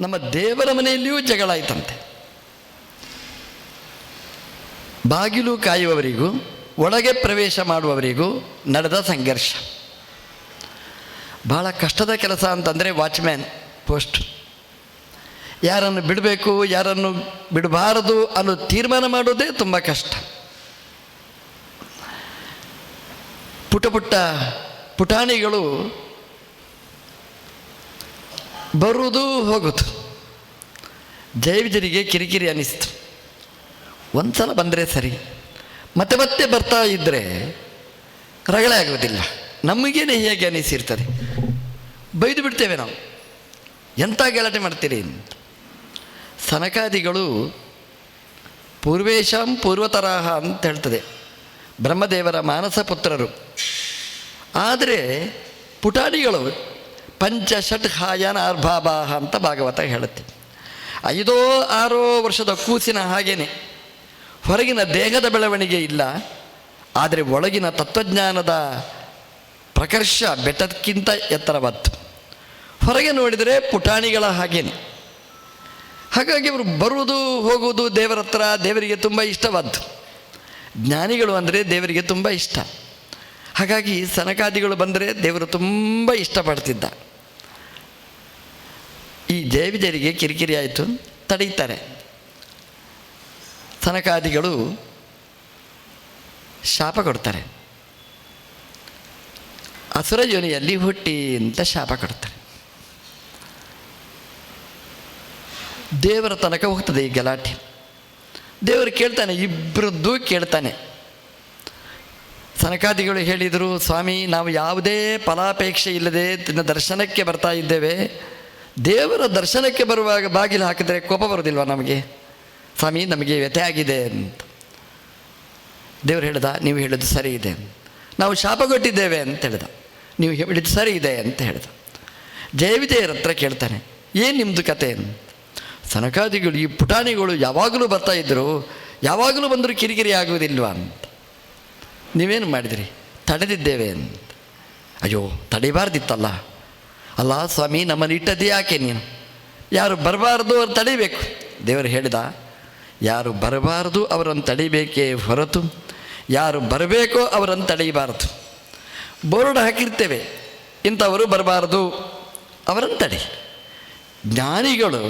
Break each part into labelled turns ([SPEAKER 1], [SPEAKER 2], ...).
[SPEAKER 1] ನಮ್ಮ ದೇವರ ಮನೆಯಲ್ಲಿಯೂ ಜಗಳ ಆಯ್ತಂತೆ. ಬಾಗಿಲು ಕಾಯುವವರಿಗೂ, ಒಳಗೆ ಪ್ರವೇಶ ಮಾಡುವವರಿಗೂ ನಡೆದ ಸಂಘರ್ಷ. ಭಾಳ ಕಷ್ಟದ ಕೆಲಸ ಅಂತಂದರೆ ವಾಚ್ಮ್ಯಾನ್, ಪೋಸ್ಟ್. ಯಾರನ್ನು ಬಿಡಬೇಕು, ಯಾರನ್ನು ಬಿಡಬಾರದು ಅನ್ನೋ ತೀರ್ಮಾನ ಮಾಡೋದೇ ತುಂಬ ಕಷ್ಟ. ಪುಟ ಪುಟ್ಟ ಪುಟಾಣಿಗಳು ಬರುವುದು ಹೋಗುತ್ತು ಜೈವಿಜರಿಗೆ ಕಿರಿಕಿರಿ ಅನಿಸ್ತು. ಒಂದು ಸಲ ಬಂದರೆ ಸರಿ. ಮತ್ತೆ ಮತ್ತೆ ಬರ್ತಾ ಇದ್ದರೆ ರಗಳೆ ಆಗೋದಿಲ್ಲ ನಮಗೇನೆ ಹೇಗೆ ಅನಿಸಿರ್ತದೆ? ಬೈದು ಬಿಡ್ತೇವೆ ನಾವು. ಎಂಥ ಗಲಾಟೆ ಮಾಡ್ತೀರಿ ಸನಕಾದಿಗಳು ಪೂರ್ವೇಶಂ ಪೂರ್ವತರಾಹ ಅಂತ ಹೇಳ್ತದೆ. ಬ್ರಹ್ಮದೇವರ ಮಾನಸ ಪುತ್ರರು ಆದರೆ ಪುಟಾಣಿಗಳು ಪಂಚ ಷಟ್ ಹಾಯನ ಆರ್ಭಾಬಾಹ ಅಂತ ಭಾಗವತ ಹೇಳುತ್ತೆ. ಐದೋ ಆರೋ ವರ್ಷದ ಕೂಸಿನ ಹಾಗೇನೆ. ಹೊರಗಿನ ದೇಹದ ಬೆಳವಣಿಗೆ ಇಲ್ಲ. ಆದರೆ ಒಳಗಿನ ತತ್ವಜ್ಞಾನದ ಪ್ರಕರ್ಷ ಬೆಟ್ಟಕ್ಕಿಂತ ಎತ್ತರವತ್ತು ಹೊರಗೆ ನೋಡಿದರೆ ಪುಟಾಣಿಗಳ ಹಾಗೇನೆ. ಹಾಗಾಗಿ ಅವರು ಬರುವುದು, ಹೋಗುವುದು ದೇವರ ಹತ್ರ ದೇವರಿಗೆ ತುಂಬ ಇಷ್ಟವಾದ್ದು. ಜ್ಞಾನಿಗಳು ಅಂದರೆ ದೇವರಿಗೆ ತುಂಬ ಇಷ್ಟ. ಹಾಗಾಗಿ ಸನಕಾದಿಗಳು ಬಂದರೆ ದೇವರು ತುಂಬ ಇಷ್ಟಪಡ್ತಿದ್ದ. ಜಯವಿಜಯರಿಗೆ ಕಿರಿಕಿರಿ ಆಯಿತು ತಡೀತಾರೆ. ಸನಕಾದಿಗಳು ಶಾಪ ಕೊಡ್ತಾರೆ. ಅಸುರ ಜೋನಿಯಲ್ಲಿ ಹುಟ್ಟಿ ಅಂತ ಶಾಪ ಕೊಡ್ತಾರೆ. ದೇವರ ತನಕ ಹೋಗ್ತದೆ ಈ ಗಲಾಟೆ. ದೇವರು ಕೇಳ್ತಾನೆ ಇಬ್ಬರದ್ದು ಕೇಳ್ತಾನೆ. ಸನಕಾದಿಗಳು ಹೇಳಿದರು, ಸ್ವಾಮಿ, ನಾವು ಯಾವುದೇ ಫಲಾಪೇಕ್ಷೆ ಇಲ್ಲದೆ ನಿನ್ನ ದರ್ಶನಕ್ಕೆ ಬರ್ತಾ ಇದ್ದೇವೆ. ದೇವರ ದರ್ಶನಕ್ಕೆ ಬರುವಾಗ ಬಾಗಿಲು ಹಾಕಿದರೆ ಕೋಪ ಬರೋದಿಲ್ವ ನಮಗೆ? ಸ್ವಾಮಿ, ನಮಗೆ ವ್ಯಥೆ ಆಗಿದೆ ಅಂತ. ದೇವರು ಹೇಳ್ದ, ನೀವು ಹೇಳಿದ್ದು ಸರಿ ಇದೆ ನಾವು ಶಾಪ ಕೊಟ್ಟಿದ್ದೇವೆ ಅಂತ ಹೇಳ್ದ. ನೀವು ಹೇಳಿದ್ದು ಸರಿ ಇದೆ ಅಂತ ಹೇಳ್ದ. ಜಯವಿಜಯರ ಹತ್ರ ಕೇಳ್ತಾನೆ, ಏನು ನಿಮ್ಮದು ಕತೆ? ಸನಕಾದಿಗಳು, ಈ ಪುಟಾಣಿಗಳು ಯಾವಾಗಲೂ ಬರ್ತಾ ಇದ್ದರು ಯಾವಾಗಲೂ ಬಂದರೂ ಕಿರಿಕಿರಿ ಆಗುವುದಿಲ್ವ ಅಂತ. ನೀವೇನು ಮಾಡಿದಿರಿ? ತಡೆದಿದ್ದೇವೆ ಅಂತ. ಅಯ್ಯೋ, ತಡಿಬಾರ್ದಿತ್ತಲ್ಲ. ಅಲ್ಲ ಸ್ವಾಮಿ, ನಮ್ಮನ್ನು ಇಟ್ಟದ್ದು ಯಾಕೆ ನೀನು? ಯಾರು ಬರಬಾರ್ದು ಅವ್ರು ತಡಿಬೇಕು. ದೇವರು ಹೇಳಿದ, ಯಾರು ಬರಬಾರ್ದು ಅವರನ್ನು ತಡಿಬೇಕೇ ಹೊರತು, ಯಾರು ಬರಬೇಕೋ ಅವರನ್ನು ತಡೆಯಬಾರದು ಬೋರ್ಡ್ ಹಾಕಿರ್ತೇವೆ, ಇಂಥವರು ಬರಬಾರ್ದು, ಅವರನ್ನು ತಡಿ. ಜ್ಞಾನಿಗಳು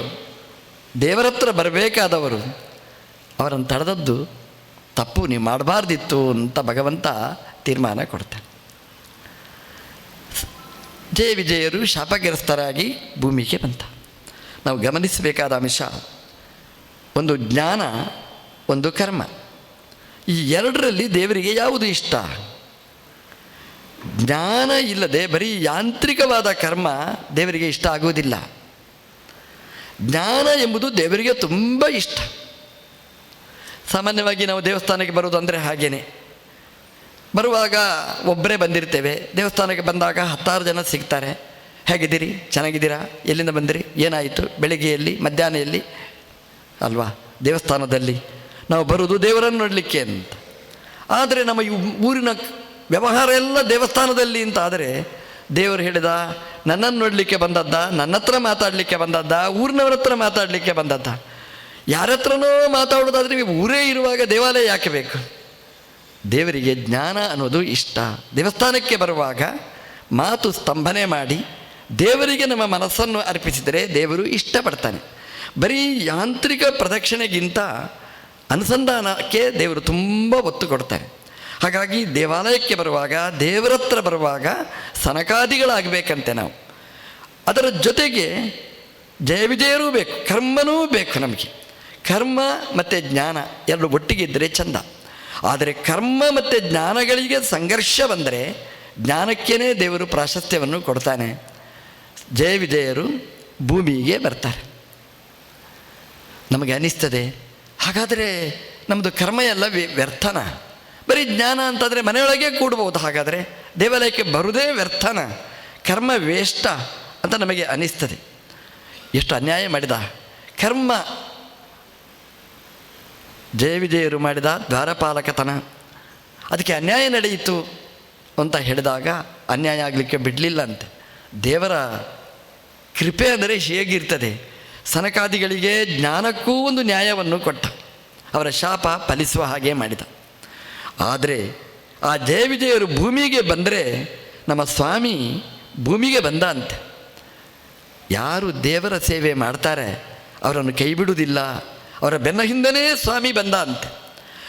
[SPEAKER 1] ದೇವರ ಹತ್ರ ಬರಬೇಕಾದವರು ಅವರನ್ನು ತಡೆದದ್ದು ತಪ್ಪು, ನೀವು ಮಾಡಬಾರ್ದಿತ್ತು ಅಂತ ಭಗವಂತ ತೀರ್ಮಾನ ಕೊಡ್ತಾನೆ. ಜಯ ವಿಜಯರು ಶಾಪಗ್ರಸ್ತರಾಗಿ ಭೂಮಿಗೆ ಬಂತ. ನಾವು ಗಮನಿಸಬೇಕಾದ ಅಂಶ, ಒಂದು ಜ್ಞಾನ, ಒಂದು ಕರ್ಮ. ಈ ಎರಡರಲ್ಲಿ ದೇವರಿಗೆ ಯಾವುದು ಇಷ್ಟ? ಜ್ಞಾನ ಇಲ್ಲದೆ ಬರೀ ಯಾಂತ್ರಿಕವಾದ ಕರ್ಮ ದೇವರಿಗೆ ಇಷ್ಟ ಆಗುವುದಿಲ್ಲ. ಜ್ಞಾನ ಎಂಬುದು ದೇವರಿಗೆ ತುಂಬ ಇಷ್ಟ. ಸಾಮಾನ್ಯವಾಗಿ ನಾವು ದೇವಸ್ಥಾನಕ್ಕೆ ಬರೋದು ಅಂದರೆ ಹಾಗೇನೆ. ಬರುವಾಗ ಒಬ್ಬರೇ ಬಂದಿರ್ತೇವೆ. ದೇವಸ್ಥಾನಕ್ಕೆ ಬಂದಾಗ ಹತ್ತಾರು ಜನ ಸಿಗ್ತಾರೆ. ಹೇಗಿದ್ದೀರಿ? ಚೆನ್ನಾಗಿದ್ದೀರಾ? ಎಲ್ಲಿಂದ ಬಂದಿರಿ? ಏನಾಯಿತು? ಬೆಳಿಗ್ಗೆಯಲ್ಲಿ ಮಧ್ಯಾಹ್ನ ಅಲ್ವಾ? ದೇವಸ್ಥಾನದಲ್ಲಿ. ನಾವು ಬರುವುದು ದೇವರನ್ನು ನೋಡಲಿಕ್ಕೆ ಅಂತ. ಆದರೆ ನಮ್ಮ ಊರಿನ ವ್ಯವಹಾರ ಎಲ್ಲ ದೇವಸ್ಥಾನದಲ್ಲಿ ಅಂತ. ಆದರೆ ದೇವರು ಹೇಳಿದ, ನನ್ನನ್ನು ನೋಡಲಿಕ್ಕೆ ಬಂದದ್ದ, ನನ್ನ ಹತ್ರ ಮಾತಾಡಲಿಕ್ಕೆ ಬಂದದ್ದ, ಊರಿನವ್ರ ಹತ್ರ ಮಾತಾಡಲಿಕ್ಕೆ ಬಂದದ್ದ. ಯಾರ ಹತ್ರನೋ ಮಾತಾಡೋದಾದರೆ ನೀವು ಊರೇ ಇರುವಾಗ ದೇವಾಲಯ ಯಾಕೆ ಬೇಕು? ದೇವರಿಗೆ ಜ್ಞಾನ ಅನ್ನೋದು ಇಷ್ಟ. ದೇವಸ್ಥಾನಕ್ಕೆ ಬರುವಾಗ ಮಾತು ಸ್ತಂಭನೆ ಮಾಡಿ ದೇವರಿಗೆ ನಮ್ಮ ಮನಸ್ಸನ್ನು ಅರ್ಪಿಸಿದರೆ ದೇವರು ಇಷ್ಟಪಡ್ತಾನೆ. ಬರೀ ಯಾಂತ್ರಿಕ ಪ್ರದಕ್ಷಿಣೆಗಿಂತ ಅನುಸಂಧಾನಕ್ಕೆ ದೇವರು ತುಂಬ ಒತ್ತು ಕೊಡ್ತಾರೆ. ಹಾಗಾಗಿ ದೇವಾಲಯಕ್ಕೆ ಬರುವಾಗ, ದೇವರ ಹತ್ರ ಬರುವಾಗ ಸನಕಾದಿಗಳಾಗಬೇಕಂತೆ ನಾವು. ಅದರ ಜೊತೆಗೆ ಜಯವಿಜಯರೂ ಬೇಕು, ಕರ್ಮನೂ ಬೇಕು ನಮಗೆ. ಕರ್ಮ ಮತ್ತು ಜ್ಞಾನ ಎರಡು ಒಟ್ಟಿಗೆ ಇದ್ದರೆ ಚಂದ. ಆದರೆ ಕರ್ಮ ಮತ್ತು ಜ್ಞಾನಗಳಿಗೆ ಸಂಘರ್ಷ ಬಂದರೆ ಜ್ಞಾನಕ್ಕೇ ದೇವರು ಪ್ರಾಶಸ್ತ್ಯವನ್ನು ಕೊಡ್ತಾನೆ. ಜಯ ವಿಜಯರು ಭೂಮಿಗೆ ಬರ್ತಾರೆ. ನಮಗೆ ಅನಿಸ್ತದೆ, ಹಾಗಾದರೆ ನಮ್ಮದು ಕರ್ಮ ಎಲ್ಲ ವ್ಯ- ವ್ಯರ್ಥನ? ಬರೀ ಜ್ಞಾನ ಅಂತಂದರೆ ಮನೆಯೊಳಗೆ ಕೂಡಬಹುದು ಹಾಗಾದರೆ ದೇವಾಲಯಕ್ಕೆ ಬರುವುದೇ ವ್ಯರ್ಥನ? ಕರ್ಮ ವೇಷ್ಟ ಅಂತ ನಮಗೆ ಅನಿಸ್ತದೆ. ಎಷ್ಟು ಅನ್ಯಾಯ ಮಾಡಿದ. ಕರ್ಮ ಜಯ ವಿಜಯರು ಮಾಡಿದ ದ್ವಾರಪಾಲಕತನ. ಅದಕ್ಕೆ ಅನ್ಯಾಯ ನಡೆಯಿತು ಅಂತ ಹೇಳಿದಾಗ ಅನ್ಯಾಯ ಆಗಲಿಕ್ಕೆ ಬಿಡಲಿಲ್ಲ ಅಂತೆ ದೇವರ ಕೃಪೆ ಅಂದರೆ ಹೇಗಿರ್ತದೆ? ಸನಕಾದಿಗಳಿಗೆ ಜ್ಞಾನಕ್ಕೂ ಒಂದು ನ್ಯಾಯವನ್ನು ಕೊಟ್ಟ. ಅವರ ಶಾಪ ಫಲಿಸುವ ಹಾಗೆ ಮಾಡಿದ. ಆದರೆ ಆ ಜಯವಿಜಯರು ಭೂಮಿಗೆ ಬಂದರೆ ನಮ್ಮ ಸ್ವಾಮಿ ಭೂಮಿಗೆ ಬಂದ ಅಂತೆ ಯಾರು ದೇವರ ಸೇವೆ ಮಾಡ್ತಾರೆ, ಅವರನ್ನು ಕೈ ಬಿಡುವುದಿಲ್ಲ. ಅವರ ಬೆನ್ನ ಹಿಂದನೇ ಸ್ವಾಮಿ ಬಂದ ಅಂತೆ.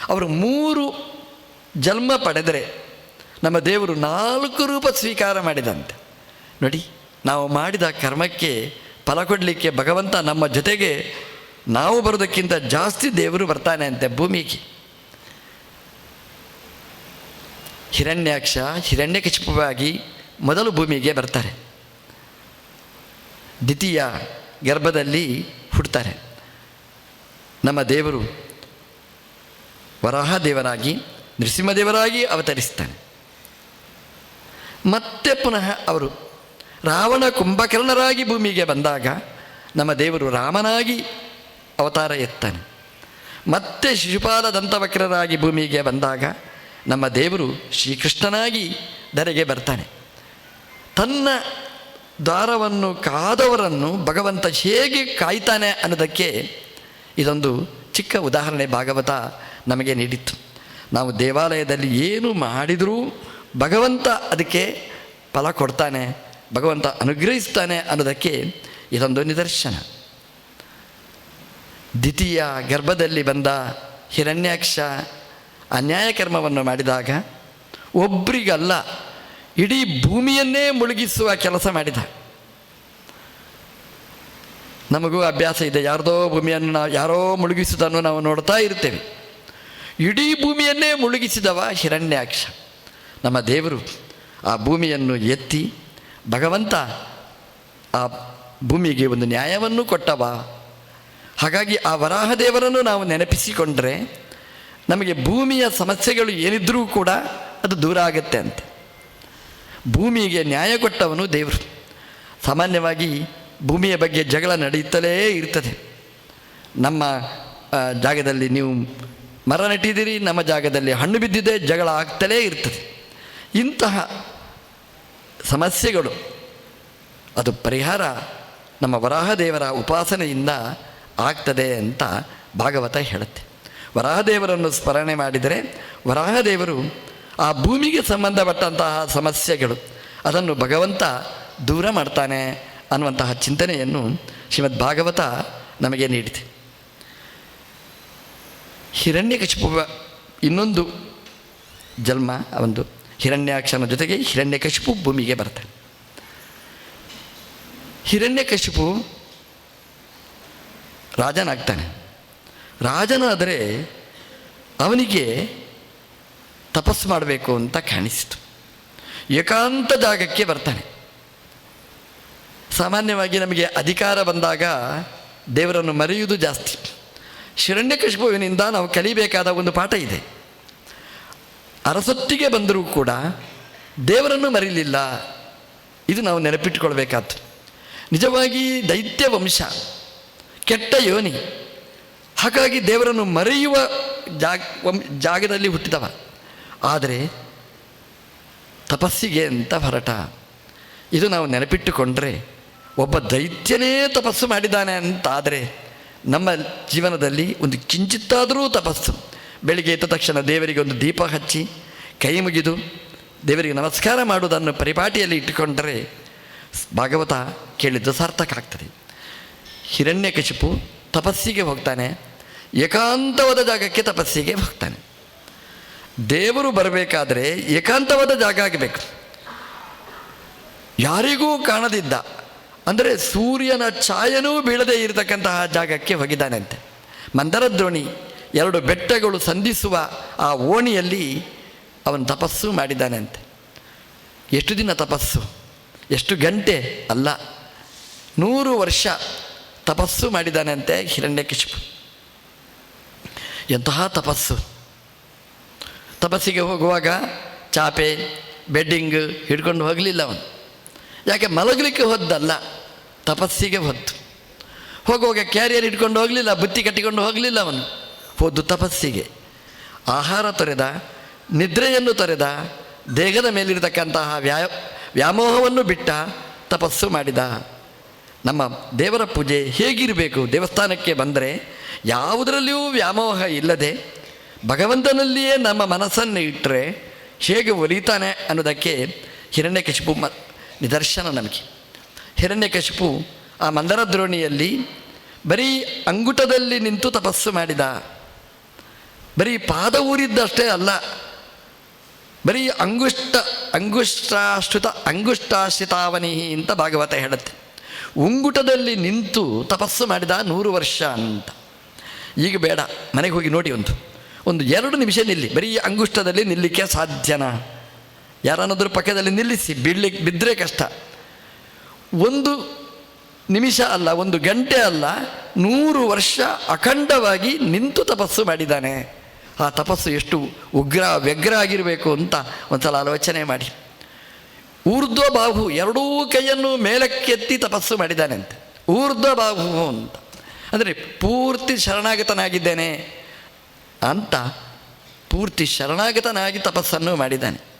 [SPEAKER 1] ಅವರು ಮೂರು ಜನ್ಮ ಪಡೆದರೆ ನಮ್ಮ ದೇವರು ನಾಲ್ಕು ರೂಪ ಸ್ವೀಕಾರ ಮಾಡಿದಂತೆ. ನೋಡಿ, ನಾವು ಮಾಡಿದ ಕರ್ಮಕ್ಕೆ ಫಲ ಕೊಡಲಿಕ್ಕೆ ಭಗವಂತ ನಮ್ಮ ಜೊತೆಗೆ ನಾವು ಬರೋದಕ್ಕಿಂತ ಜಾಸ್ತಿ ದೇವರು ಬರ್ತಾನೆ ಅಂತೆ ಭೂಮಿಗೆ. ಹಿರಣ್ಯಾಕ್ಷ ಹಿರಣ್ಯಕಶಿಪವಾಗಿ ಮೊದಲು ಭೂಮಿಗೆ ಬರ್ತಾರೆ. ದ್ವಿತೀಯ ಗರ್ಭದಲ್ಲಿ ಹುಡ್ತಾರೆ. ನಮ್ಮ ದೇವರು ವರಾಹ ದೇವರಾಗಿ ನೃಸಿಂಹದೇವರಾಗಿ ಅವತರಿಸ್ತಾನೆ. ಮತ್ತೆ ಪುನಃ ಅವರು ರಾವಣ ಕುಂಭಕರ್ಣರಾಗಿ ಭೂಮಿಗೆ ಬಂದಾಗ ನಮ್ಮ ದೇವರು ರಾಮನಾಗಿ ಅವತಾರ ಎತ್ತಾನೆ. ಮತ್ತೆ ಶಿಶುಪಾಲ ದಂತವಕ್ರರಾಗಿ ಭೂಮಿಗೆ ಬಂದಾಗ ನಮ್ಮ ದೇವರು ಶ್ರೀಕೃಷ್ಣನಾಗಿ ಧರೆಗೆ ಬರ್ತಾನೆ. ತನ್ನ ದ್ವಾರವನ್ನು ಕಾದವರನ್ನು ಭಗವಂತ ಹೇಗೆ ಕಾಯ್ತಾನೆ ಅನ್ನೋದಕ್ಕೆ ಇದೊಂದು ಚಿಕ್ಕ ಉದಾಹರಣೆ ಭಾಗವತ ನಮಗೆ ನೀಡಿತ್ತು. ನಾವು ದೇವಾಲಯದಲ್ಲಿ ಏನು ಮಾಡಿದರೂ ಭಗವಂತ ಅದಕ್ಕೆ ಫಲ ಕೊಡ್ತಾನೆ, ಭಗವಂತ ಅನುಗ್ರಹಿಸ್ತಾನೆ ಅನ್ನೋದಕ್ಕೆ ಇದೊಂದು ನಿದರ್ಶನ. ದ್ವಿತೀಯ ಗರ್ಭದಲ್ಲಿ ಬಂದ ಹಿರಣ್ಯಾಕ್ಷ ಅನ್ಯಾಯ ಕರ್ಮವನ್ನು ಮಾಡಿದಾಗ ಒಬ್ಬರಿಗಲ್ಲ ಇಡೀ ಭೂಮಿಯನ್ನೇ ಮುಳುಗಿಸುವ ಕೆಲಸ ಮಾಡಿದ. ನಮಗೂ ಅಭ್ಯಾಸ ಇದೆ. ಯಾರದೋ ಭೂಮಿಯನ್ನು ನಾವು ಯಾರೋ ಮುಳುಗಿಸಿದನ್ನು ನಾವು ನೋಡ್ತಾ ಇರ್ತೇವೆ. ಇಡೀ ಭೂಮಿಯನ್ನೇ ಮುಳುಗಿಸಿದವ ಹಿರಣ್ಯಾಕ್ಷ. ನಮ್ಮ ದೇವರು ಆ ಭೂಮಿಯನ್ನು ಎತ್ತಿ ಭಗವಂತ ಆ ಭೂಮಿಗೆ ಒಂದು ನ್ಯಾಯವನ್ನು ಕೊಟ್ಟವ. ಹಾಗಾಗಿ ಆ ವರಾಹ ದೇವರನ್ನು ನಾವು ನೆನಪಿಸಿಕೊಂಡ್ರೆ ನಮಗೆ ಭೂಮಿಯ ಸಮಸ್ಯೆಗಳು ಏನಿದ್ರೂ ಕೂಡ ಅದು ದೂರ ಆಗುತ್ತೆ ಅಂತ. ಭೂಮಿಗೆ ನ್ಯಾಯ ಕೊಟ್ಟವನು ದೇವರು. ಸಾಮಾನ್ಯವಾಗಿ ಭೂಮಿಯ ಬಗ್ಗೆ ಜಗಳ ನಡೆಯುತ್ತಲೇ ಇರ್ತದೆ. ನಮ್ಮ ಜಾಗದಲ್ಲಿ ನೀವು ಮರ ನೆಟ್ಟಿದ್ದೀರಿ, ನಮ್ಮ ಜಾಗದಲ್ಲಿ ಹಣ್ಣು ಬಿದ್ದಿದೆ, ಜಗಳ ಆಗ್ತಲೇ ಇರ್ತದೆ. ಇಂತಹ ಸಮಸ್ಯೆಗಳು, ಅದು ಪರಿಹಾರ ನಮ್ಮ ವರಾಹದೇವರ ಉಪಾಸನೆಯಿಂದ ಆಗ್ತದೆ ಅಂತ ಭಾಗವತ ಹೇಳುತ್ತೆ. ವರಾಹದೇವರನ್ನು ಸ್ಮರಣೆ ಮಾಡಿದರೆ ವರಾಹದೇವರು ಆ ಭೂಮಿಗೆ ಸಂಬಂಧಪಟ್ಟಂತಹ ಸಮಸ್ಯೆಗಳು, ಅದನ್ನು ಭಗವಂತ ದೂರ ಮಾಡ್ತಾನೆ ಅನ್ನುವಂತಹ ಚಿಂತನೆಯನ್ನು ಶ್ರೀಮದ್ ಭಾಗವತ ನಮಗೆ ನೀಡಿದೆ. ಹಿರಣ್ಯಕಶಿಪು ಇನ್ನೊಂದು ಜನ್ಮ, ಒಂದು ಹಿರಣ್ಯಾಕ್ಷನ ಜೊತೆಗೆ ಹಿರಣ್ಯಕಶಿಪು ಭೂಮಿಗೆ ಬರ್ತಾನೆ ಹಿರಣ್ಯಕಶಿಪು ರಾಜನಾಗ್ತಾನೆ. ರಾಜನಾದರೆ ಅವನಿಗೆ ತಪಸ್ಸು ಮಾಡಬೇಕು ಅಂತ ಕಾಣಿಸಿತು. ಏಕಾಂತ ಜಾಗಕ್ಕೆ ಬರ್ತಾನೆ. ಸಾಮಾನ್ಯವಾಗಿ ನಮಗೆ ಅಧಿಕಾರ ಬಂದಾಗ ದೇವರನ್ನು ಮರೆಯುವುದು ಜಾಸ್ತಿ. ಶಿರಣ್ಯಕಶಿಪುವಿನಿಂದ ನಾವು ಕಲಿಬೇಕಾದ ಒಂದು ಪಾಠ ಇದೆ. ಅರಸೊತ್ತಿಗೆ ಬಂದರೂ ಕೂಡ ದೇವರನ್ನು ಮರೀಲಿಲ್ಲ. ಇದು ನಾವು ನೆನಪಿಟ್ಟುಕೊಳ್ಬೇಕಾದ್ದು ನಿಜವಾಗಿ ದೈತ್ಯ ವಂಶ, ಕೆಟ್ಟ ಯೋನಿ, ಹಾಗಾಗಿ ದೇವರನ್ನು ಮರೆಯುವ ಜಾಗ ಜಾಗದಲ್ಲಿ ಹುಟ್ಟಿದವ. ಆದರೆ ತಪಸ್ಸಿಗೆ ಅಂತ ಹೊರಟ. ಇದು ನಾವು ನೆನಪಿಟ್ಟುಕೊಂಡ್ರೆ ಒಬ್ಬ ದೈತ್ಯನೇ ತಪಸ್ಸು ಮಾಡಿದ್ದಾನೆ ಅಂತಾದರೆ ನಮ್ಮ ಜೀವನದಲ್ಲಿ ಒಂದು ಕಿಂಚಿತ್ತಾದರೂ ತಪಸ್ಸು. ಬೆಳಿಗ್ಗೆ ಎದ್ದ ತಕ್ಷಣ ದೇವರಿಗೆ ಒಂದು ದೀಪ ಹಚ್ಚಿ ಕೈ ಮುಗಿದು ದೇವರಿಗೆ ನಮಸ್ಕಾರ ಮಾಡುವುದನ್ನು ಪರಿಪಾಟಿಯಲ್ಲಿ ಇಟ್ಟುಕೊಂಡರೆ ಭಾಗವತ ಕೇಳಿದ್ದು ಸಾರ್ಥಕ ಆಗ್ತದೆ ಹಿರಣ್ಯಕಶಿಪು ತಪಸ್ಸಿಗೆ ಹೋಗ್ತಾನೆ. ಏಕಾಂತವಾದ ಜಾಗಕ್ಕೆ ತಪಸ್ಸಿಗೆ ಹೋಗ್ತಾನೆ. ದೇವರು ಬರಬೇಕಾದರೆ ಏಕಾಂತವಾದ ಜಾಗ ಆಗಬೇಕು. ಯಾರಿಗೂ ಕಾಣದಿದ್ದ ಅಂದರೆ ಸೂರ್ಯನ ಛಾಯನೂ ಬೀಳದೇ ಇರತಕ್ಕಂತಹ ಜಾಗಕ್ಕೆ ಹೋಗಿದ್ದಾನಂತೆ. ಮಂದರದ್ರೋಣಿ ಎರಡು ಬೆಟ್ಟಗಳು ಸಂಧಿಸುವ ಆ ಓಣಿಯಲ್ಲಿ ಅವನು ತಪಸ್ಸು ಮಾಡಿದ್ದಾನಂತೆ. ಎಷ್ಟು ದಿನ ತಪಸ್ಸು? ಎಷ್ಟು ಗಂಟೆ? ಅಲ್ಲ. ನೂರು ವರ್ಷ ತಪಸ್ಸು ಮಾಡಿದ್ದಾನಂತೆ ಹಿರಣ್ಯಕಶಿಪು ಎಂತಹ ತಪಸ್ಸು? ತಪಸ್ಸಿಗೆ ಹೋಗುವಾಗ ಚಾಪೆ ಬೆಡ್ಡಿಂಗ್ ಹಿಡ್ಕೊಂಡು ಹೋಗಲಿಲ್ಲ ಅವನು. ಯಾಕೆ ಮಲಗಲಿಕ್ಕೆ ಹೊದ್ದಲ್ಲ? ತಪಸ್ಸಿಗೆ ಹೊದ್ದು. ಹೋಗುವಾಗ ಕ್ಯಾರಿಯರ್ ಇಟ್ಕೊಂಡು ಹೋಗಲಿಲ್ಲ, ಬುತ್ತಿ ಕಟ್ಟಿಕೊಂಡು ಹೋಗಲಿಲ್ಲ ಅವನು. ಹೋದ್ದು ತಪಸ್ಸಿಗೆ. ಆಹಾರ ತೊರೆದ, ನಿದ್ರೆಯನ್ನು ತೊರೆದ, ದೇಹದ ಮೇಲಿರತಕ್ಕಂತಹ ವ್ಯಾಯ, ವ್ಯಾಮೋಹವನ್ನು ಬಿಟ್ಟ ತಪಸ್ಸು ಮಾಡಿದ. ನಮ್ಮ ದೇವರ ಪೂಜೆ ಹೇಗಿರಬೇಕು? ದೇವಸ್ಥಾನಕ್ಕೆ ಬಂದರೆ ಯಾವುದರಲ್ಲಿಯೂ ವ್ಯಾಮೋಹ ಇಲ್ಲದೆ ಭಗವಂತನಲ್ಲಿಯೇ ನಮ್ಮ ಮನಸ್ಸನ್ನು ಇಟ್ಟರೆ ಹೇಗೆ ಒಲಿತಾನೆ ಅನ್ನೋದಕ್ಕೆ ಹಿರಣ್ಯಕಶಿಪು ನಿದರ್ಶನ ನಮಗೆ. ಹಿರಣ್ಯಕಶಿಪು ಆ ಮಂದರ ದ್ರೋಣಿಯಲ್ಲಿ ಬರೀ ಅಂಗುಟದಲ್ಲಿ ನಿಂತು ತಪಸ್ಸು ಮಾಡಿದ. ಬರೀ ಪಾದ ಊರಿದ್ದಷ್ಟೇ ಅಲ್ಲ. ಬರೀ ಅಂಗುಷ್ಟ, ಅಂಗುಷ್ಟಾಶ್ರಿತ, ಅಂಗುಷ್ಟಾಶ್ರಿತಾವನಿ ಅಂತ ಭಾಗವತ ಹೇಳುತ್ತೆ. ಉಂಗುಟದಲ್ಲಿ ನಿಂತು ತಪಸ್ಸು ಮಾಡಿದ ನೂರು ವರ್ಷ ಅಂತ. ಈಗ ಬೇಡ, ಮನೆಗೆ ಹೋಗಿ ನೋಡಿ ಒಂದು. ಒಂದು ಎರಡು ನಿಮಿಷ ನಿಲ್ಲಿ, ಬರೀ ಅಂಗುಷ್ಟದಲ್ಲಿ ನಿಲ್ಲಿಕ್ಕೆ ಸಾಧ್ಯನಾ? ಯಾರನ್ನಾದ್ರೂ ಪಕ್ಕದಲ್ಲಿ ನಿಲ್ಲಿಸಿ ಬೀಳ್ಲಿಕ್ಕೆ ಬಿದ್ದರೆ ಕಷ್ಟ. ಒಂದು ನಿಮಿಷ ಅಲ್ಲ, ಒಂದು ಗಂಟೆ ಅಲ್ಲ, ನೂರು ವರ್ಷ ಅಖಂಡವಾಗಿ ನಿಂತು ತಪಸ್ಸು ಮಾಡಿದ್ದಾನೆ. ಆ ತಪಸ್ಸು ಎಷ್ಟು ಉಗ್ರ, ವ್ಯಗ್ರ ಆಗಿರಬೇಕು ಅಂತ ಒಂದ್ಸಲ ಆಲೋಚನೆ ಮಾಡಿ. ಊರ್ಧ್ವ ಬಾಹು ಎರಡೂ ಕೈಯನ್ನು ಮೇಲಕ್ಕೆತ್ತಿ ತಪಸ್ಸು ಮಾಡಿದ್ದಾನೆ ಅಂತ ಊರ್ಧ್ವ ಬಾಹು ಅಂತ. ಅಂದರೆ ಪೂರ್ತಿ ಶರಣಾಗತನಾಗಿದ್ದೇನೆ ಅಂತ ಪೂರ್ತಿ ಶರಣಾಗತನಾಗಿ ತಪಸ್ಸನ್ನು ಮಾಡಿದ್ದಾನೆ.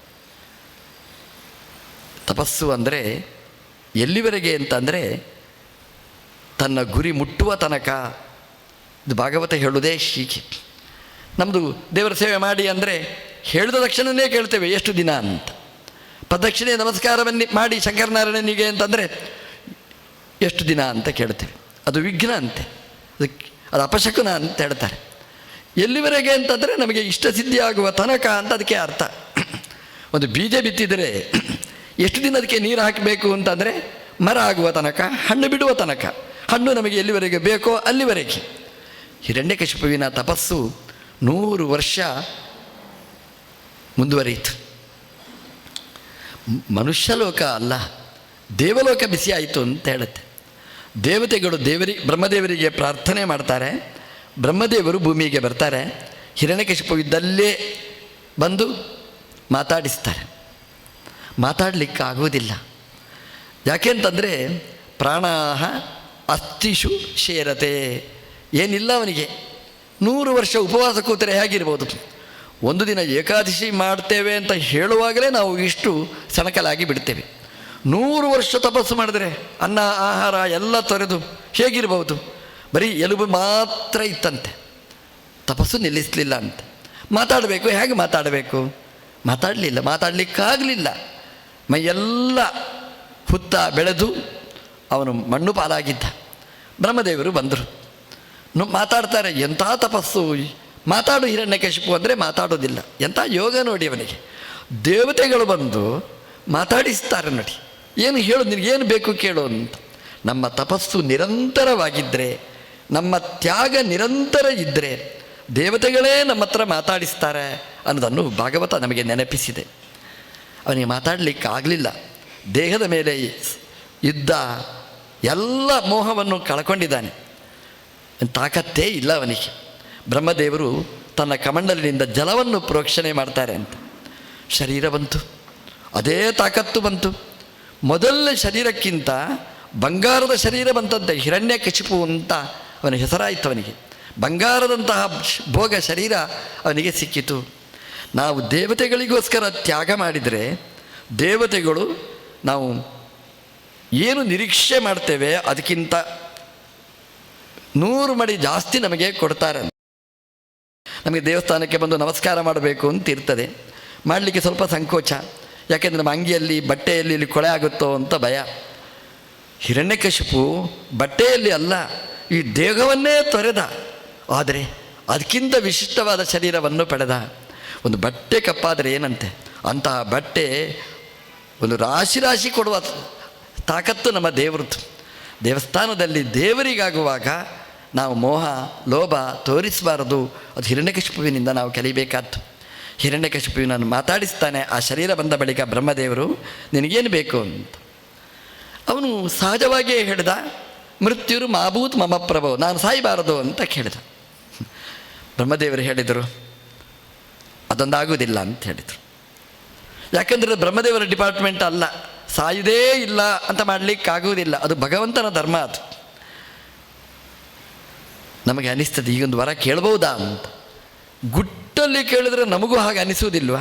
[SPEAKER 1] ತಪಸ್ಸು ಅಂದರೆ ಎಲ್ಲಿವರೆಗೆ ಅಂತಂದರೆ ತನ್ನ ಗುರಿ ಮುಟ್ಟುವ ತನಕ. ಇದು ಭಾಗವತ ಹೇಳುವುದೇ ಶೀಖೆ ನಮ್ಮದು ದೇವರ ಸೇವೆ ಮಾಡಿ ಅಂದರೆ ಹೇಳಿದ ತಕ್ಷಣವೇ ಕೇಳ್ತೇವೆ ಎಷ್ಟು ದಿನ ಅಂತ. ಪ್ರದಕ್ಷಿಣೆ ನಮಸ್ಕಾರವನ್ನೇ ಮಾಡಿ ಶಂಕರನಾರಾಯಣನಿಗೆ ಅಂತಂದರೆ ಎಷ್ಟು ದಿನ ಅಂತ ಕೇಳ್ತೇವೆ. ಅದು ವಿಘ್ನ ಅಂತೆ. ಅದಕ್ಕೆ ಅದು ಅಪಶಕುನ ಅಂತ ಹೇಳ್ತಾರೆ. ಎಲ್ಲಿವರೆಗೆ ಅಂತಂದರೆ ನಮಗೆ ಇಷ್ಟ ಸಿದ್ಧಿಯಾಗುವ ತನಕ ಅಂತ ಅದಕ್ಕೆ ಅರ್ಥ. ಒಂದು ಬೀಜ ಬಿತ್ತಿದರೆ ಎಷ್ಟು ದಿನ ಅದಕ್ಕೆ ನೀರು ಹಾಕಬೇಕು ಅಂತಂದರೆ ಮರ ಆಗುವ ತನಕ, ಹಣ್ಣು ಬಿಡುವ ತನಕ. ಹಣ್ಣು ನಮಗೆ ಎಲ್ಲಿವರೆಗೆ ಬೇಕೋ ಅಲ್ಲಿವರೆಗೆ. ಹಿರಣ್ಯಕಶಿಪುವಿನ ತಪಸ್ಸು ನೂರು ವರ್ಷ ಮುಂದುವರಿಯಿತು. ಮನುಷ್ಯಲೋಕ ಅಲ್ಲ, ದೇವಲೋಕ ಬಿಸಿ ಅಂತ ಹೇಳುತ್ತೆ. ದೇವತೆಗಳು ದೇವರಿ, ಬ್ರಹ್ಮದೇವರಿಗೆ ಪ್ರಾರ್ಥನೆ ಮಾಡ್ತಾರೆ. ಬ್ರಹ್ಮದೇವರು ಭೂಮಿಗೆ ಬರ್ತಾರೆ. ಹಿರಣ್ಯಕಶಿಪು ಇದ್ದಲ್ಲೇ ಬಂದು ಮಾತಾಡಿಸ್ತಾರೆ. ಮಾತಾಡಲಿಕ್ಕಾಗುವುದಿಲ್ಲ. ಯಾಕೆಂತಂದರೆ ಪ್ರಾಣಾಹ ಅಸ್ಥಿಷು ಶೇರತೆ. ಏನಿಲ್ಲ ಅವನಿಗೆ. ನೂರು ವರ್ಷ ಉಪವಾಸ ಕೂತರೆ ಹೇಗಿರ್ಬೋದು? ಒಂದು ದಿನ ಏಕಾದಶಿ ಮಾಡ್ತೇವೆ ಅಂತ ಹೇಳುವಾಗಲೇ ನಾವು ಇಷ್ಟು ಸಣಕಲಾಗಿ ಬಿಡ್ತೇವೆ. ನೂರು ವರ್ಷ ತಪಸ್ಸು ಮಾಡಿದರೆ ಅನ್ನ, ಆಹಾರ ಎಲ್ಲ ತೊರೆದು ಹೇಗಿರ್ಬೋದು? ಬರೀ ಎಲುಬು ಮಾತ್ರ ಇತ್ತಂತೆ. ತಪಸ್ಸು ನಿಲ್ಲಿಸಲಿಲ್ಲ ಅಂತ. ಮಾತಾಡಬೇಕು, ಹೇಗೆ ಮಾತಾಡಬೇಕು? ಮಾತಾಡಲಿಲ್ಲ, ಮಾತಾಡಲಿಕ್ಕಾಗಲಿಲ್ಲ. ಮೈಯೆಲ್ಲ ಹುತ್ತ ಬೆಳೆದು ಅವನು ಮಣ್ಣು ಪಾಲಾಗಿದ್ದ. ಬ್ರಹ್ಮದೇವರು ಬಂದರು. ನು ಮಾತಾಡ್ತಾರೆ, ಎಂಥ ತಪಸ್ಸು? ಮಾತಾಡು ಹಿರಣ್ಯಕಶಿಪು ಅಂದರೆ ಮಾತಾಡೋದಿಲ್ಲ. ಎಂಥ ಯೋಗ ನೋಡಿ ಅವನಿಗೆ. ದೇವತೆಗಳು ಬಂದು ಮಾತಾಡಿಸ್ತಾರೆ ನೋಡಿ. ಏನು ಹೇಳು ನಿನಗೇನು ಬೇಕು ಕೇಳು ಅಂತ. ನಮ್ಮ ತಪಸ್ಸು ನಿರಂತರವಾಗಿದ್ದರೆ ನಮ್ಮ ತ್ಯಾಗ ನಿರಂತರ ಇದ್ದರೆ ದೇವತೆಗಳೇ ನಮ್ಮ ಹತ್ರ ಮಾತಾಡಿಸ್ತಾರೆ ಅನ್ನೋದನ್ನು ಭಾಗವತ ನಮಗೆ ನೆನಪಿಸಿದೆ. ಅವನಿಗೆ ಮಾತಾಡಲಿಕ್ಕೆ ಆಗಲಿಲ್ಲ ದೇಹದ ಮೇಲೆ ಇದ್ದ ಎಲ್ಲ ಮೋಹವನ್ನು ಕಳ್ಕೊಂಡಿದ್ದಾನೆ. ತಾಕತ್ತೇ ಇಲ್ಲ ಅವನಿಗೆ. ಬ್ರಹ್ಮದೇವರು ತನ್ನ ಕಮಂಡಲಿನಿಂದ ಜಲವನ್ನು ಪ್ರೋಕ್ಷಣೆ ಮಾಡ್ತಾರೆ ಅಂತ. ಶರೀರ ಬಂತು, ಅದೇ ತಾಕತ್ತು ಬಂತು. ಮೊದಲನೇ ಶರೀರಕ್ಕಿಂತ ಬಂಗಾರದ ಶರೀರ ಬಂತಂತೆ, ಹಿರಣ್ಯ ಕಚಿಪು ಅಂತ ಅವನ ಹೆಸರಾಯಿತು ಅವನಿಗೆ. ಬಂಗಾರದಂತಹ ಭೋಗ ಶರೀರ ಅವನಿಗೆ ಸಿಕ್ಕಿತು. ನಾವು ದೇವತೆಗಳಿಗೋಸ್ಕರ ತ್ಯಾಗ ಮಾಡಿದರೆ ದೇವತೆಗಳು ನಾವು ಏನು ನಿರೀಕ್ಷೆ ಮಾಡ್ತೇವೆ ಅದಕ್ಕಿಂತ ನೂರು ಮಡಿ ಜಾಸ್ತಿ ನಮಗೆ ಕೊಡ್ತಾರೆ ನಮಗೆ ದೇವಸ್ಥಾನಕ್ಕೆ ಬಂದು ನಮಸ್ಕಾರ ಮಾಡಬೇಕು ಅಂತ ಇರ್ತದೆ. ಮಾಡಲಿಕ್ಕೆ ಸ್ವಲ್ಪ ಸಂಕೋಚ. ಯಾಕೆಂದರೆ ನಮ್ಮ ಅಂಗಿಯಲ್ಲಿ, ಬಟ್ಟೆಯಲ್ಲಿ ಇಲ್ಲಿ ಕೊಳೆ ಆಗುತ್ತೋ ಅಂತ ಭಯ. ಹಿರಣ್ಯಕಶಿಪು ಬಟ್ಟೆಯಲ್ಲಿ ಅಲ್ಲ, ಈ ದೇಹವನ್ನೇ ತೊರೆದ. ಆದರೆ ಅದಕ್ಕಿಂತ ವಿಶಿಷ್ಟವಾದ ಶರೀರವನ್ನು ಪಡೆದ. ಒಂದು ಬಟ್ಟೆ ಕಪ್ಪಾದರೆ ಏನಂತೆ? ಅಂತಹ ಬಟ್ಟೆ ಒಂದು ರಾಶಿ ರಾಶಿ ಕೊಡುವ ತಾಕತ್ತು ನಮ್ಮ ದೇವರದ್ದು. ದೇವಸ್ಥಾನದಲ್ಲಿ ದೇವರಿಗಾಗುವಾಗ ನಾವು ಮೋಹ, ಲೋಭ ತೋರಿಸಬಾರದು. ಅದು ಹಿರಣ್ಯಕಶಿಪುವಿನಿಂದ ನಾವು ಕಲಿಬೇಕಾದ್ದು. ಹಿರಣ್ಯಕಶಿಪುವಿನನ್ನು ಮಾತಾಡಿಸ್ತಾನೆ, ಆ ಶರೀರ ಬಂದ ಬಳಿಕ ಬ್ರಹ್ಮದೇವರು, ನಿನಗೇನು ಬೇಕು ಅಂತ. ಅವನು ಸಹಜವಾಗಿಯೇ ಹೇಳಿದ, ಮೃತ್ಯುರು ಮಾಭೂತ್ ಮಮ ಪ್ರಭೋ ನಾನು ಸಾಯಬಾರದು ಅಂತ ಕೇಳಿದ. ಬ್ರಹ್ಮದೇವರು ಹೇಳಿದರು ಅದೊಂದಾಗುವುದಿಲ್ಲ ಅಂತ ಹೇಳಿದರು. ಯಾಕಂದರೆ ಬ್ರಹ್ಮದೇವರ ಡಿಪಾರ್ಟ್ಮೆಂಟ್ ಅಲ್ಲ. ಸಾಯುವುದೇ ಇಲ್ಲ ಅಂತ ಮಾಡಲಿಕ್ಕಾಗುವುದಿಲ್ಲ. ಅದು ಭಗವಂತನ ಧರ್ಮ ಅದು. ನಮಗೆ ಅನಿಸ್ತದೆ ಈಗೊಂದು ವರ ಕೇಳ್ಬೋದಾ ಅಂತ. ಗುಟ್ಟಲ್ಲಿ ಕೇಳಿದ್ರೆ ನಮಗೂ ಹಾಗೆ ಅನಿಸುವುದಿಲ್ವಾ?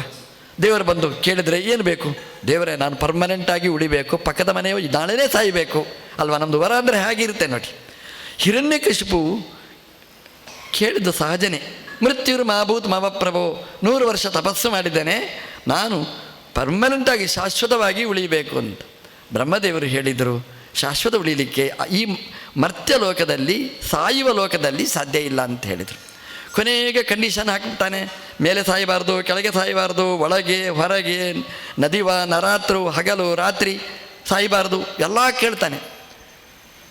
[SPEAKER 1] ದೇವರು ಬಂದು ಕೇಳಿದರೆ, ಏನು ಬೇಕು? ದೇವರೇ, ನಾನು ಪರ್ಮನೆಂಟಾಗಿ ಉಳಿಬೇಕು. ಪಕ್ಕದ ಮನೆಯು ನಾಳೆನೇ ಸಾಯಬೇಕು. ಅಲ್ವಾ? ನಮ್ಮದು ವರ ಅಂದರೆ ಹೇಗಿರುತ್ತೆ ನೋಡಿ. ಹಿರಣ್ಯಕಶಿಪು ಕೇಳಿದ್ದು ಸಹಜನೇ. ಮೃತ್ಯುರು ಮಾಭೂತ್ ಮಾವ ಪ್ರಭೋ. ನೂರು ವರ್ಷ ತಪಸ್ಸು ಮಾಡಿದ್ದೇನೆ. ನಾನು ಪರ್ಮನೆಂಟಾಗಿ ಶಾಶ್ವತವಾಗಿ ಉಳಿಯಬೇಕು ಅಂತ. ಬ್ರಹ್ಮದೇವರು ಹೇಳಿದರು, ಶಾಶ್ವತ ಉಳಿಲಿಕ್ಕೆ ಈ ಮರ್ತ್ಯ ಲೋಕದಲ್ಲಿ, ಸಾಯುವ ಲೋಕದಲ್ಲಿ ಸಾಧ್ಯ ಇಲ್ಲ ಅಂತ ಹೇಳಿದರು. ಕೊನೆಗೆ ಕಂಡೀಷನ್ ಹಾಕ್ಬಿಡ್ತಾನೆ ಮೇಲೆ ಸಾಯಬಾರ್ದು, ಕೆಳಗೆ ಸಾಯಬಾರ್ದು, ಒಳಗೆ, ಹೊರಗೆ ನದಿವ ನರಾತ್ರು, ಹಗಲು, ರಾತ್ರಿ, ಸಾಯಬಾರ್ದು, ಎಲ್ಲ ಕೇಳ್ತಾನೆ.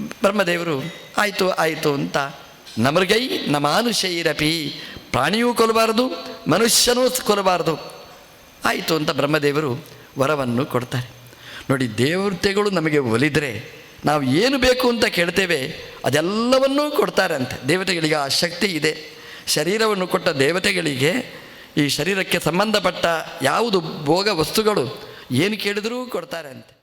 [SPEAKER 1] ಬ್ರಹ್ಮದೇವರು, ಆಯಿತು ಆಯಿತು ಅಂತ. ನಮೃಗೈ ನಮಾನುಷೈರಪಿ ಪ್ರಾಣಿಯೂ ಕೊಲ್ಲಬಾರದು, ಮನುಷ್ಯನೂ ಕೊಲ್ಲಬಾರದು. ಆಯಿತು ಅಂತ ಬ್ರಹ್ಮದೇವರು ವರವನ್ನು ಕೊಡ್ತಾರೆ. ನೋಡಿ ದೇವತೆಗಳು ನಮಗೆ ಒಲಿದರೆ ನಾವು ಏನು ಬೇಕು ಅಂತ ಕೇಳ್ತೇವೆ, ಅದೆಲ್ಲವನ್ನೂ ಕೊಡ್ತಾರೆ ಅಂತೆ. ದೇವತೆಗಳಿಗೆ ಆ ಶಕ್ತಿ ಇದೆ. ಶರೀರವನ್ನು ಕೊಟ್ಟ ದೇವತೆಗಳಿಗೆ ಈ ಶರೀರಕ್ಕೆ ಸಂಬಂಧಪಟ್ಟ ಯಾವುದು ಭೋಗ ವಸ್ತುಗಳು ಏನು ಕೇಳಿದರೂ ಕೊಡ್ತಾರೆ ಅಂತೆ.